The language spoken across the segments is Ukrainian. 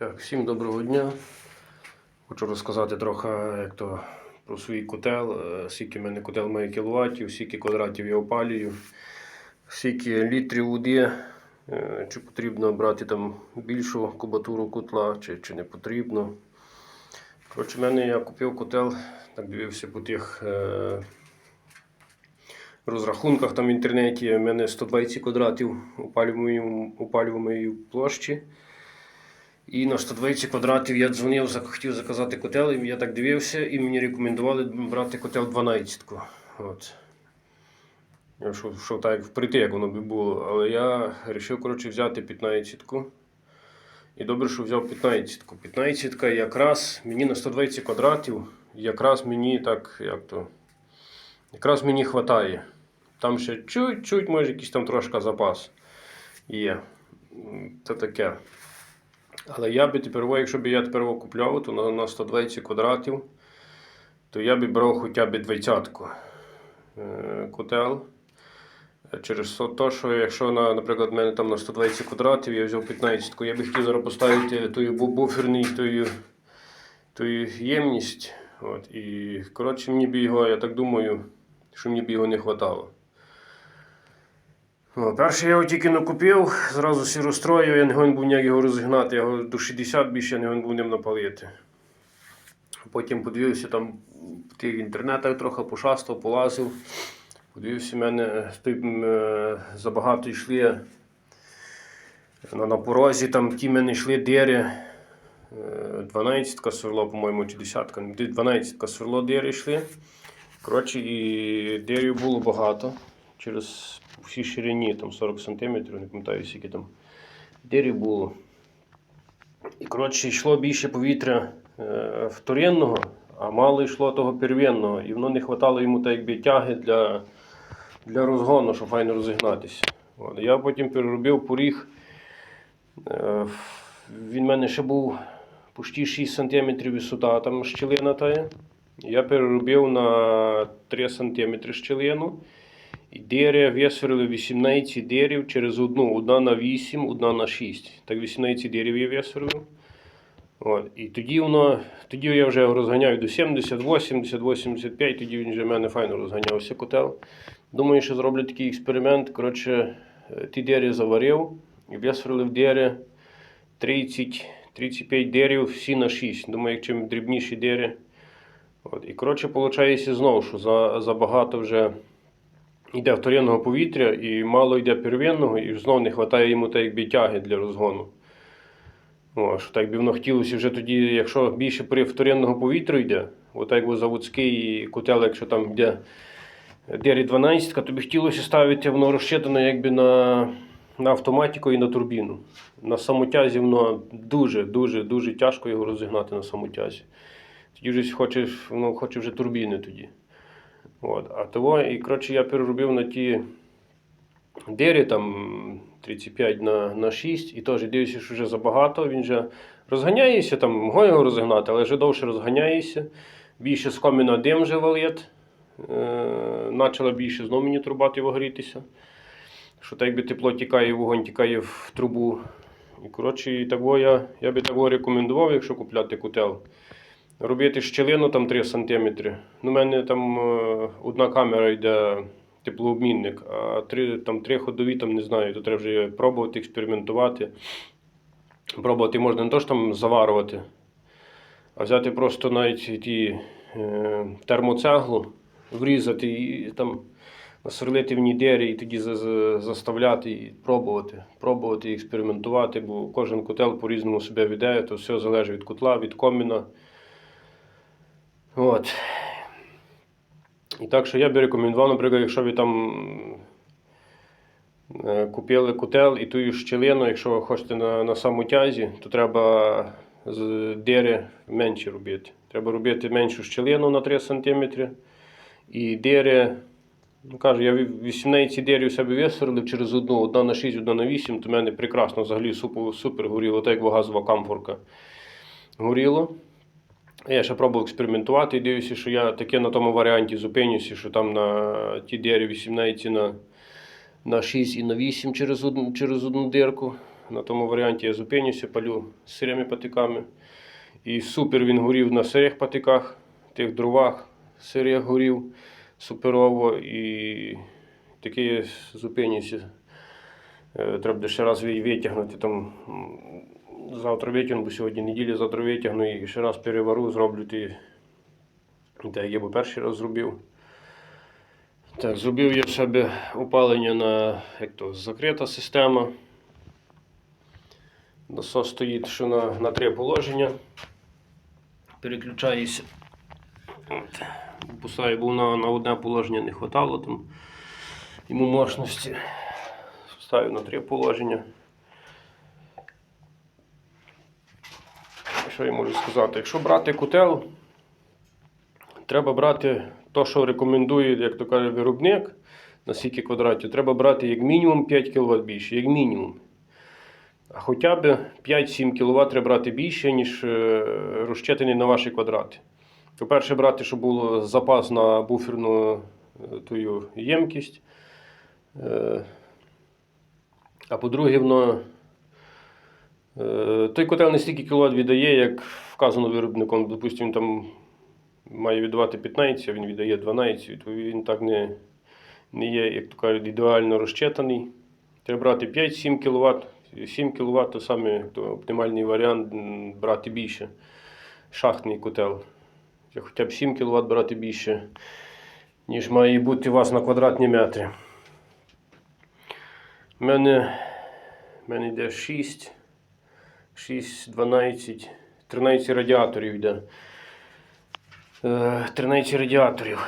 Так, всім доброго дня. Хочу розказати трохи як то, про свій котел, е, скільки в мене котел має кіловатів, скільки квадратів я опалюю, скільки літрів води, е, чи потрібно брати там більшу кубатуру котла, чи, чи не потрібно. Коротше, в мене я купив котел, так дивився по тих е, розрахунках там в інтернеті. У мене 120 квадратів опалюваної, площі. І на 120 квадратів я дзвонив, хотів заказати котел, і я так дивився, і мені рекомендували брати котел 12. От. Що, що так вприти, як воно би було. Але я вирішив коротше, взяти 15. І добре, що взяв 15. 15 якраз мені на 120 квадратів, якраз мені так, як то, якраз мені вистачає. Там ще чуть-чуть, може, якийсь там трошки запас є. Це таке. Але я би тепер, якщо б я тепер купляв, то на, на 120 квадратів, то я би брав хоча б 20 е, котел. Через то, що якщо, на, наприклад, в мене там на 120 квадратів, я взяв 15, я би хотів зараз поставити тою буферний, тою, тою ємність. От, і коротше, мені б його, я так думаю, що мені б його не вистачало. О, перше я його тільки накупив, зразу всі розстроїв, я не гон був ніяк його розігнати, я його до 60 більше я не гон був ним напалити. Потім подивився там в тих інтернетах трохи пошастав, полазив. Подивився, в мене тим, е, забагато йшли на, на порозі, там ті мене йшли дири. 12 сверло, по-моєму, чи 10 12 сверло дири йшли. Коротше, і дерев було багато. Через всій ширині, там 40 см, не пам'ятаю, скільки там дерев було. І коротше, йшло більше повітря е, вторинного, а мало йшло того первинного. І воно не вистачало йому так якби тяги для, для розгону, щоб файно розігнатися. От. Я потім переробив поріг. Е, він в мене ще був почти 6 см висота, там щілина тая. Я переробив на 3 см щілину. І Дерев висверлили 18 дерев через одну. Одна на 8, одна на 6. Так 18 дерев я висверлив. От. І тоді воно, тоді я вже розганяю до 70, 80, 85, тоді він вже в мене файно розганявся котел. Думаю, що зроблю такий експеримент. Коротше, е, ті дери заварив і висверлив дери 30, 35 дерев всі на 6. Думаю, як чим дрібніші дери. От. І коротше, виходить знову, що за, забагато вже йде вторинного повітря і мало йде первинного, і знову не вистачає йому так якби тяги для розгону. О, що так би воно хотілося вже тоді, якщо більше при вторинного повітря йде, отак як заводський котел, якщо там йде дері 12, то би хотілося ставити воно розчитане якби на, на автоматику і на турбіну. На самотязі воно дуже, дуже, тяжко його розігнати на самотязі. Тоді вже хоче, воно хоче вже турбіни тоді. От. А того, і коротше, я переробив на ті дері там 35 на, на 6, і теж дивлюся, що вже забагато. Він вже розганяється, там могу його розігнати, але вже довше розганяється. Більше з коміна дим вже валить. Е, Почала більше знову мені труба його грітися. Що так якби тепло тікає, вогонь тікає в трубу. І коротше, і того я, я би того рекомендував, якщо купляти котел. Робити щілину там 3 см. У мене там е, одна камера йде теплообмінник, а три, там, три ходові, там не знаю, то треба вже пробувати, експериментувати. Пробувати можна не то, що там заварювати, а взяти просто навіть ті е, термоцеглу, врізати і там насверлити в ній дері і тоді за- за- заставляти і пробувати. Пробувати і експериментувати, бо кожен котел по-різному себе веде, то все залежить від котла, від коміна. От. І так що я би рекомендував, наприклад, якщо ви там е, купили котел і ту щілину, якщо ви хочете на, на самотязі, то треба з дири менше робити. Треба робити меншу щілину на 3 см. І дири, ну кажу, я ві- 18 дирів у себе висверлив через одну, одна на 6, одна на 8, то в мене прекрасно взагалі супер горіло, так як газова камфорка горіло. Я ще пробував експериментувати і дивлюся, що я таке на тому варіанті зупинюся, що там на ті дері 18 на, на 6 і на 8 через одну, через одну дирку на тому варіанті я зупинюся, палю сирими патиками. І супер він горів на сирих патиках, тих дровах сирих горів суперово. І такий я зупинюся. Е, Треба ще раз витягнути. Там, завтра витягну, сьогодні неділя, завтра витягну і ще раз перевару, зроблю ті. Так, я би перший раз зробив. Так, зробив я в себе опалення на як то, закрита система. Насос стоїть що на, на три положення. Переключаюся. От. Був на, на одне положення, не вистачало там йому мощності. Ставив на три положення. Що я можу сказати? Якщо брати котел, треба брати те, що рекомендує, як то каже, виробник на скільки квадратів, треба брати як мінімум 5 кВт більше, як мінімум. А хоча б 5-7 кВт треба брати більше, ніж е, розчитаний на ваші квадрати. По-перше, брати, щоб було запас на буферну е, тую ємкість. Е, А по-друге, воно той котел не стільки кіловат віддає, як вказано виробником. Допустимо, він там має віддавати 15, а він віддає 12, відповідно він так не, не є, як то кажуть, ідеально розчитаний. Треба брати 5-7 кВт. 7 кВт то саме то оптимальний варіант брати більше. Шахтний котел. Хоча б 7 кВт брати більше, ніж має бути у вас на квадратні метри. У мене, мене йде 6, 6, 12, 13 радіаторів йде. Е, 13 радіаторів.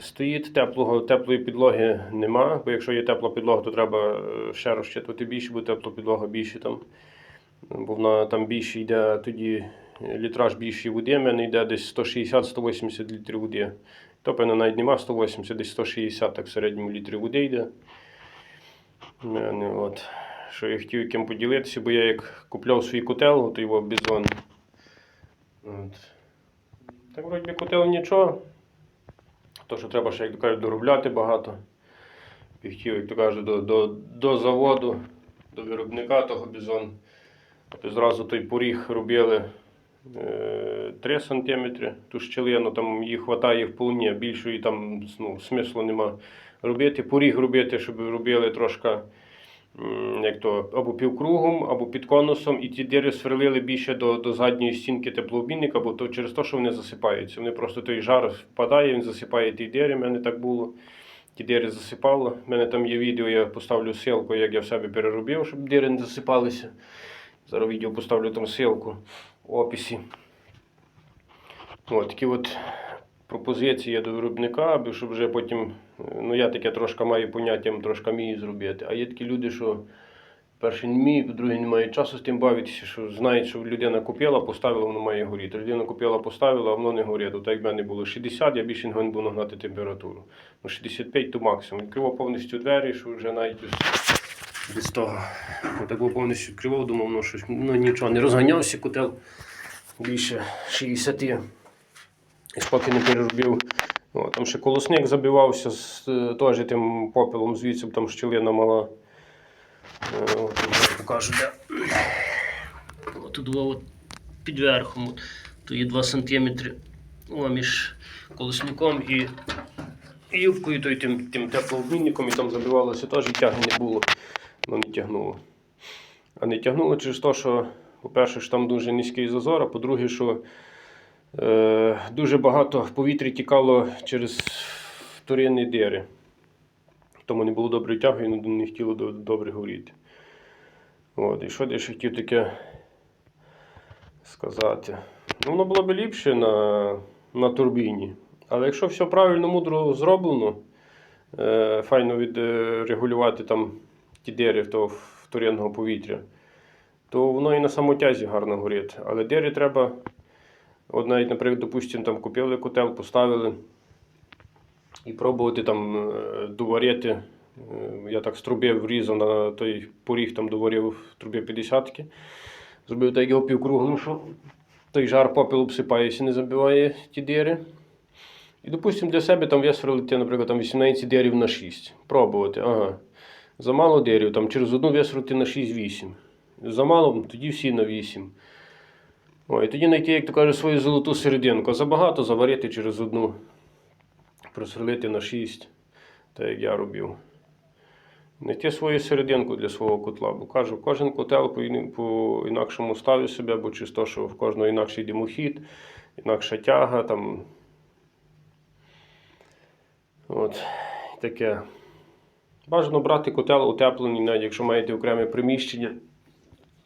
Стоїть теплого, теплої підлоги нема, бо якщо є тепла підлога, то треба е, ще розчитувати більше, бо тепла підлога більше там. Бо вона там більше йде тоді літраж більшої води, в мене йде десь 160-180 літрів води. То, певно, навіть нема 180, десь 160 так в середньому літрів води йде. Мене, от. Що я хотів яким поділитися, бо я як купляв свій котел, от його бізон. От. Так вроді котел нічого. То, що треба ще, як то кажуть, доробляти багато. І хотів, як то кажуть, до, до, до заводу, до виробника того бізон. Тобто зразу той поріг робили е, 3 см, ту щелину, там її вистачає вполне, більшої там ну, смислу нема робити. Поріг робити, щоб робили трошки як то, або півкругом, або під конусом, і ті дири сверлили більше до, до задньої стінки теплообмінника, бо то через те, що вони засипаються. Вони просто той жар впадає, він засипає ті дири, в мене так було. Ті дири засипало. У мене там є відео, я поставлю ссылку, як я в себе переробив, щоб дири не засипалися. Зараз відео поставлю там ссылку в описі. От, такі от пропозиції є до виробника, аби щоб вже потім, ну я таке трошки маю поняття, трошки вмію зробити. А є такі люди, що перше не вміють, по-друге, не мають часу з тим бавитися, що знають, що людина купила, поставила, воно має горіти. Людина купила, поставила, а воно не горить. Так як в мене було 60, я більше не повинен був нагнати температуру. Ну 65 то максимум. Відкривав повністю двері, що вже навіть без, того. Отак повністю відкривав, думав, ну щось, ну нічого, не розганявся котел більше 60. І поки не переробив. О, там ще колосник забивався з е, теж тим попелом, звідси там щілина мала. Е, я покажу, де. Тут от під верхом. То є 2 см о, між колосником і ювкою, то й тим, тим теплообмінником, і там забивалося теж і тяги не було. Воно не тягнуло. А не тягнуло через те, що, по-перше, що там дуже низький зазор, а по-друге, що дуже багато повітря тікало через вторинні дири. Тому не було доброї тяги і не- не хотіло добре горіти. От, і що я ще хотів таке сказати? Ну, воно було б ліпше на, на турбіні. Але якщо все правильно, мудро зроблено, е, файно відрегулювати там ті дири того вторинного повітря, то воно і на самотязі гарно горить. Але дири треба. От навіть, наприклад, допустимо, там купили котел, поставили і пробувати там е, доварити. Е, Я так з труби врізав на той поріг, там доварив в трубі 50-ки. Зробив так його півкруглим, що той жар попел обсипається, не забиває ті дири. І, допустимо, для себе там висверлити, наприклад, там 18 дирів на 6. Пробувати. Ага. Замало дирів, там через одну висверлити на 6-8. Замало, тоді всі на 8. О, і тоді знайти, як то каже, свою золоту серединку. Забагато заварити через одну. Просверлити на 6, так як я робив. Знайти свою серединку для свого котла. Бо кажу, кожен котел по, іни- по себе, бо чисто, що в кожного інакший димохід, інакша тяга. Там. От, таке. Бажано брати котел утеплений, навіть якщо маєте окреме приміщення.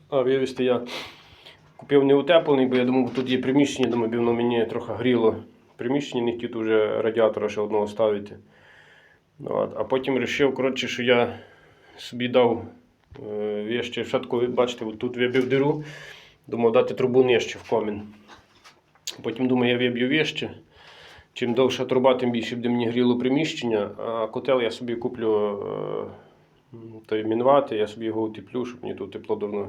А вивезти я купив не утеплений, бо я думав, тут є приміщення, думаю, воно мені трохи гріло. Приміщення не хотів вже радіатора ще одного ставити. Ну, От. А потім вирішив, коротше, що я собі дав е, вище, все-таки, бачите, от тут вибив диру, думав дати трубу нижче в комін. Потім думаю, я виб'ю вище. Чим довша труба, тим більше буде мені гріло приміщення, а котел я собі куплю е, той мінвати, я собі його утеплю, щоб мені тут тепло давно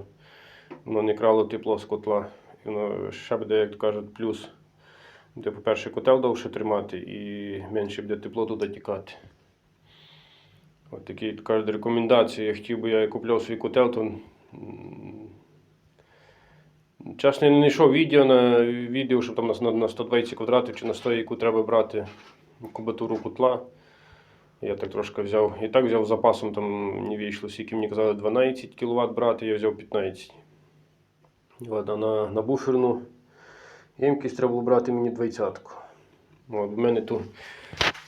воно не крало тепло з котла. І воно ще буде, як кажуть, плюс. Буде, по-перше, котел довше тримати і менше буде тепло туди тікати. От такі, кажуть, рекомендації. Я хотів би, я купляв свій котел, то Чесно, я не знайшов відео на відео, щоб там на 120 квадратів чи на 100, яку треба брати кубатуру котла. Я так трошки взяв. І так взяв запасом, там не вийшло, скільки мені казали 12 кВт брати, я взяв 15. А на, на буферну ємкість треба було брати мені 20. От, в мене тут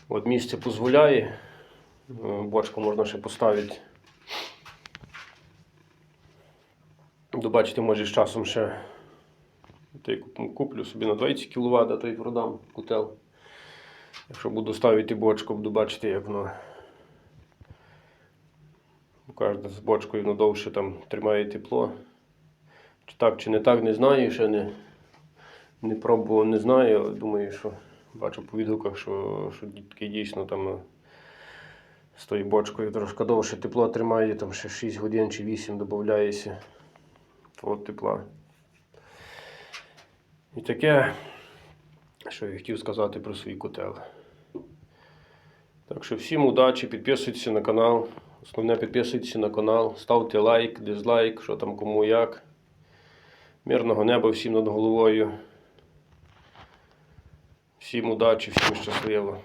от місце дозволяє. Е, Бочку можна ще поставити. Добачите, може з часом ще той куплю собі на 20 кВт, а той продам котел. Якщо буду ставити бочку, буду бачити, як воно. Кожна з бочкою воно довше там тримає тепло. Чи так, чи не так, не знаю, ще не, не пробував, не знаю, думаю, що бачу по відгуках, що, що таки дійсно там е, з тою бочкою трошки довше тепло тримає, там ще 6 годин чи 8 додається того тепла. І таке, що я хотів сказати про свій котел. Так що всім удачі, підписуйтесь на канал. Основне підписуйтесь на канал, ставте лайк, дизлайк, що там кому як. Мирного неба всім над головою. Всім удачі, всім щасливо.